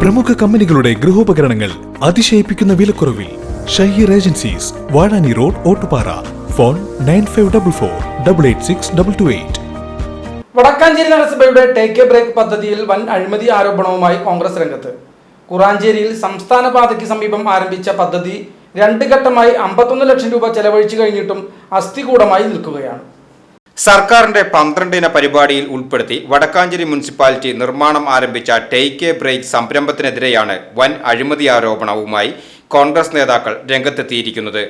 പ്രമുഖ കമ്പനികളുടെ ഗൃഹോപകരണങ്ങൾ അതിശയിപ്പിക്കുന്ന വിലക്കുറവിൽ Shaheer agencies Vazhani road Ottupara. Phone nine five double four double eight six double two eight. Vadakkanchery നഗരസഭയുടെ ടേക്ക് എ ബ്രേക്ക് പദ്ധതിയിൽ വൻ അഴിമതി ആരോപണവുമായി കോൺഗ്രസ് രംഗത്ത്. കുറാഞ്ചേരിയിൽ സംസ്ഥാന പാതയ്ക്ക് സമീപം ആരംഭിച്ച പദ്ധതി രണ്ട് ഘട്ടമായി അമ്പത്തൊന്ന് ലക്ഷം രൂപ ചെലവഴിച്ചു കഴിഞ്ഞിട്ടും അസ്ഥികൂടമായി നിൽക്കുകയാണ്. സർക്കാരിന്റെ പന്ത്രണ്ടിന പരിപാടിയിൽ ഉൾപ്പെടുത്തി വടക്കാഞ്ചേരി മുനിസിപ്പാലിറ്റി നിർമ്മാണം ആരംഭിച്ച ടേക്ക് എ ബ്രേക്ക് സംരംഭത്തിനെതിരെയാണ് വൻ അഴിമതി ആരോപണവുമായി കോൺഗ്രസ് നേതാക്കൾ രംഗത്തെത്തിയിരിക്കുന്നത്.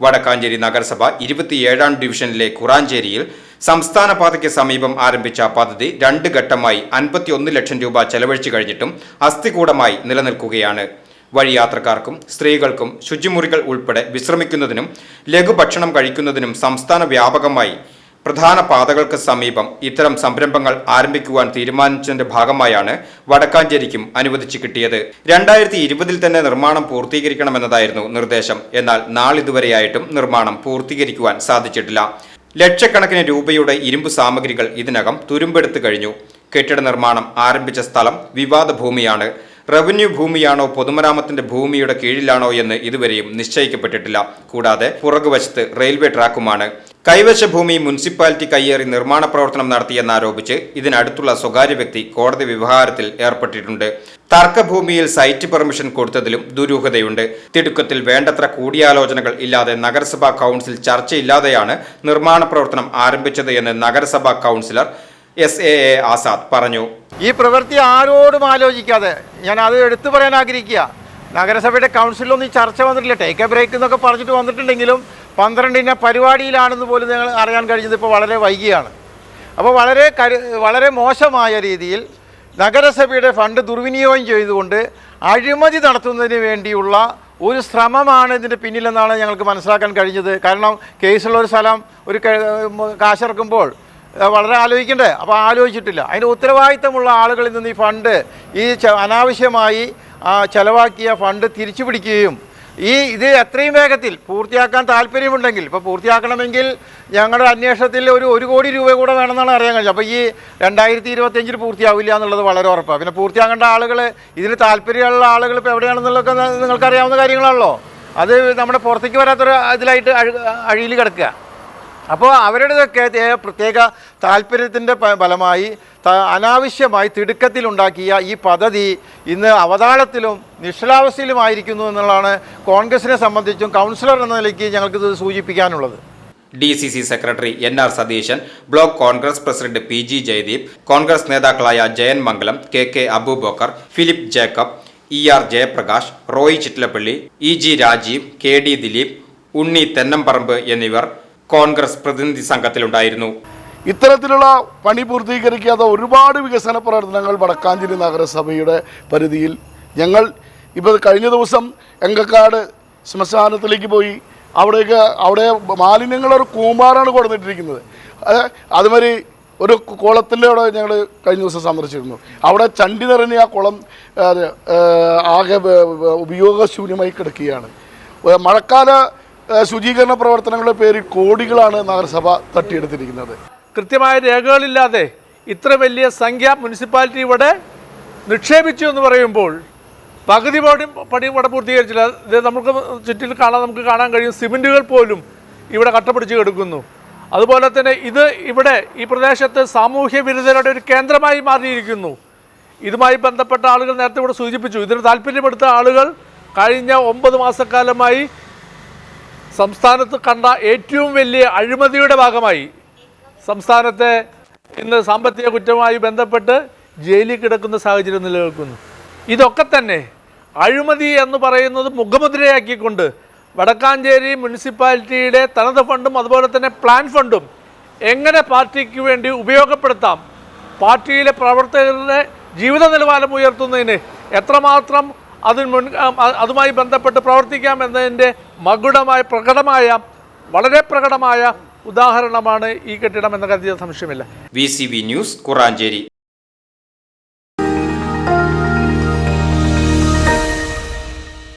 വടക്കാഞ്ചേരി നഗരസഭ ഇരുപത്തിയേഴാം ഡിവിഷനിലെ കുറാഞ്ചേരിയിൽ സംസ്ഥാന പാതയ്ക്ക് സമീപം ആരംഭിച്ച പദ്ധതി രണ്ട് ഘട്ടമായി അൻപത്തിയൊന്ന് ലക്ഷം രൂപ ചെലവഴിച്ചു കഴിഞ്ഞിട്ടും അസ്ഥികൂടമായി നിലനിൽക്കുകയാണ്. വഴിയാത്രക്കാർക്കും സ്ത്രീകൾക്കും ശുചിമുറികൾ ഉൾപ്പെടെ വിശ്രമിക്കുന്നതിനും ലഘുഭക്ഷണം കഴിക്കുന്നതിനും സംസ്ഥാന വ്യാപകമായി പ്രധാന പാതകൾക്ക് സമീപം ഇത്തരം സംരംഭങ്ങൾ ആരംഭിക്കുവാൻ തീരുമാനിച്ചതിന്റെ ഭാഗമായാണ് വടക്കാഞ്ചേരിക്കും അനുവദിച്ചു കിട്ടിയത്. രണ്ടായിരത്തി ഇരുപതിൽ തന്നെ നിർമ്മാണം പൂർത്തീകരിക്കണമെന്നതായിരുന്നു നിർദ്ദേശം. എന്നാൽ നാളിതുവരെയായിട്ടും നിർമ്മാണം പൂർത്തീകരിക്കുവാൻ സാധിച്ചിട്ടില്ല. ലക്ഷക്കണക്കിന് രൂപയുടെ ഇരുമ്പ് സാമഗ്രികൾ ഇതിനകം തുരുമ്പെടുത്തു കഴിഞ്ഞു. കെട്ടിട നിർമ്മാണം ആരംഭിച്ച സ്ഥലം വിവാദ ഭൂമിയാണ് റവന്യൂ ഭൂമിയാണോ പൊതുമരാമത്തിന്റെ ഭൂമിയുടെ കീഴിലാണോ എന്ന് ഇതുവരെയും നിശ്ചയിക്കപ്പെട്ടിട്ടില്ല. കൂടാതെ പുറകുവശത്ത് റെയിൽവേ ട്രാക്കുമാണ്. കൈവശ ഭൂമി മുനിസിപ്പാലിറ്റി കയ്യേറി നിർമ്മാണ പ്രവർത്തനം നടത്തിയെന്നാരോപിച്ച് ഇതിനടുത്തുള്ള സ്വകാര്യ വ്യക്തി കോടതി വ്യവഹാരത്തിൽ ഏർപ്പെട്ടിട്ടുണ്ട്. തർക്കഭൂമിയിൽ സൈറ്റ് പെർമിഷൻ കൊടുത്തതിലും ദുരൂഹതയുണ്ട്. തിടുക്കത്തിൽ വേണ്ടത്ര കൂടിയാലോചനകൾ ഇല്ലാതെ നഗരസഭാ കൗൺസിൽ ചർച്ചയില്ലാതെയാണ് നിർമ്മാണ പ്രവർത്തനം ആരംഭിച്ചത് എന്ന് നഗരസഭാ councillor S A A Azad പറഞ്ഞു. ഈ പ്രവൃത്തി ആരോടും ആലോചിക്കാതെ ഞാൻ അത് എടുത്തു പറയാൻ ആഗ്രഹിക്കുക. നഗരസഭയുടെ കൗൺസിലൊന്നും ഈ ചർച്ച വന്നിട്ടില്ല. ടേക്ക് എ ബ്രേക്ക് എന്നൊക്കെ പറഞ്ഞിട്ട് വന്നിട്ടുണ്ടെങ്കിലും പന്ത്രണ്ടിന പരിപാടിയിലാണെന്ന് പോലും നിങ്ങൾ അറിയാൻ കഴിഞ്ഞത് ഇപ്പോൾ വളരെ വൈകിയാണ്. അപ്പോൾ വളരെ കരു വളരെ മോശമായ രീതിയിൽ നഗരസഭയുടെ ഫണ്ട് ദുർവിനിയോഗം ചെയ്തുകൊണ്ട് അഴിമതി നടത്തുന്നതിന് വേണ്ടിയുള്ള ഒരു ശ്രമമാണ് ഇതിന്റെ പിന്നിലെന്നാണ് ഞങ്ങൾക്ക് മനസ്സിലാക്കാൻ കഴിഞ്ഞത്. കാരണം കേസുള്ള ഒരു സ്ഥലം ഒരു കാശിറക്കുമ്പോൾ വളരെ ആലോചിക്കണ്ടേ? അപ്പോൾ ആലോചിച്ചിട്ടില്ല. അതിന്റെ ഉത്തരവാദിത്തമുള്ള ആളുകളിൽ നിന്ന് ഈ ഫണ്ട് ഈ അനാവശ്യമായി ചെലവാക്കിയ ഫണ്ട് തിരിച്ചു പിടിക്കുകയും ഈ ഇത് എത്രയും വേഗത്തിൽ പൂർത്തിയാക്കാൻ താല്പര്യമുണ്ടെങ്കിൽ ഇപ്പോൾ പൂർത്തിയാക്കണമെങ്കിൽ ഞങ്ങളുടെ അന്വേഷണത്തിൽ ഒരു ഒരു കോടി രൂപ കൂടെ വേണമെന്നാണ് അറിയാൻ കഴിഞ്ഞത്. അപ്പോൾ ഈ രണ്ടായിരത്തി ഇരുപത്തിയഞ്ചിൽ പൂർത്തിയാവില്ല എന്നുള്ളത് വളരെ ഉറപ്പാണ് പിന്നെ പൂർത്തിയാക്കേണ്ട ആളുകൾ ഇതിൽ താല്പര്യമുള്ള ആളുകൾ ഇപ്പോൾ എവിടെയാണെന്നുള്ളതൊക്കെ നിങ്ങൾക്കറിയാവുന്ന കാര്യങ്ങളാണല്ലോ. അത് നമ്മുടെ പുറത്തേക്ക് വരാത്തൊരു ഇതിലായിട്ട് അഴി അഴിയിൽ കിടക്കുക. അപ്പോൾ അവരുടെതൊക്കെ പ്രത്യേക താല്പര്യത്തിന്റെ ഫലമായി അനാവശ്യമായി തിടുക്കത്തിലുണ്ടാക്കിയ ഈ പദ്ധതി ഇന്ന് അവതാളത്തിലും നിശ്ചലാവസ്ഥയിലുമായിരിക്കുന്നു എന്നുള്ളതാണ് കോൺഗ്രസിനെ സംബന്ധിച്ചും കൗൺസിലർ എന്ന നിലയ്ക്ക് ഞങ്ങൾക്കിത് സൂചിപ്പിക്കാനുള്ളത്. D C C secretary N R Satheesan block Congress president P G Jayadeep Congress നേതാക്കളായ Jayan Mangalam K K Abubakar Philip Jacob E R Jayaprakash Roy Chittilappilly E G Rajeev K D Dileep Unni Thennamparambu എന്നിവർ കോൺഗ്രസ് പ്രതിനിധി സംഘത്തിലുണ്ടായിരുന്നു. ഇത്തരത്തിലുള്ള പണി പൂർത്തീകരിക്കാത്ത ഒരുപാട് വികസന പ്രവർത്തനങ്ങൾ വടക്കാഞ്ചേരി നഗരസഭയുടെ പരിധിയിൽ ഞങ്ങൾ ഇപ്പോൾ കഴിഞ്ഞ ദിവസം എങ്കക്കാട് ശ്മശാനത്തിലേക്ക് പോയി. അവിടേക്ക് അവിടെ മാലിന്യങ്ങളൊരു കൂമ്പാറാണ് കൊടുത്തിട്ടിരിക്കുന്നത്. അത് അതുമാതിരി ഒരു കുളത്തിന്റെ അവിടെ ഞങ്ങൾ കഴിഞ്ഞ ദിവസം സന്ദർശിച്ചിരുന്നു. അവിടെ ചണ്ടി നിറഞ്ഞ ആ കുളം ആകെ ഉപയോഗശൂന്യമായി കിടക്കുകയാണ്. മഴക്കാല ശുചീകരണ പ്രവർത്തനങ്ങളുടെ പേരിൽ കോടികളാണ് നഗരസഭ തട്ടിയെടുത്തിരിക്കുന്നത്. കൃത്യമായ രേഖകളില്ലാതെ ഇത്ര വലിയ സംഖ്യ മുനിസിപ്പാലിറ്റി ഇവിടെ നിക്ഷേപിച്ചു എന്ന് പറയുമ്പോൾ പകുതി പണി പണി ഇവിടെ പൂർത്തീകരിച്ചില്ല. ഇത് നമുക്ക് ചുറ്റിൽ കാണാൻ നമുക്ക് കാണാൻ കഴിയും. സിമെന്റുകൾ പോലും ഇവിടെ കട്ടപിടിച്ച് കിടക്കുന്നു. അതുപോലെ തന്നെ ഇത് ഇവിടെ ഈ പ്രദേശത്ത് സാമൂഹ്യ വിരുദ്ധരുടെ ഒരു കേന്ദ്രമായി മാറിയിരിക്കുന്നു. ഇതുമായി ബന്ധപ്പെട്ട ആളുകൾ നേരത്തെ ഇവിടെ സൂചിപ്പിച്ചു. ഇതിന് താല്പര്യപ്പെടുത്ത ആളുകൾ കഴിഞ്ഞ ഒമ്പത് മാസക്കാലമായി സംസ്ഥാനത്ത് കണ്ട ഏറ്റവും വലിയ അഴിമതിയുടെ ഭാഗമായി സംസ്ഥാനത്തെ ഇന്ന് സാമ്പത്തിക കുറ്റവുമായി ബന്ധപ്പെട്ട് ജയിലിൽ കിടക്കുന്ന സാഹചര്യം നിലനിൽക്കുന്നു. ഇതൊക്കെ തന്നെ അഴിമതി എന്ന് പറയുന്നത് മുഖമുദ്രയാക്കിക്കൊണ്ട് വടക്കാഞ്ചേരി മുനിസിപ്പാലിറ്റിയുടെ തനത് ഫണ്ടും അതുപോലെ തന്നെ പ്ലാൻ ഫണ്ടും എങ്ങനെ പാർട്ടിക്ക് വേണ്ടി ഉപയോഗപ്പെടുത്താം? പാർട്ടിയിലെ പ്രവർത്തകരുടെ ജീവിത നിലവാരം ഉയർത്തുന്നതിന് എത്രമാത്രം അതിന് മുൻ അതുമായി ബന്ധപ്പെട്ട് പ്രവർത്തിക്കാം എന്നതിന്റെ മകുടമായ പ്രകടമായ വളരെ പ്രകടമായ ഉദാഹരണമാണ് ഈ കെട്ടിടം എന്ന കരുതിയ സംശയമില്ല. V news Kuranchery.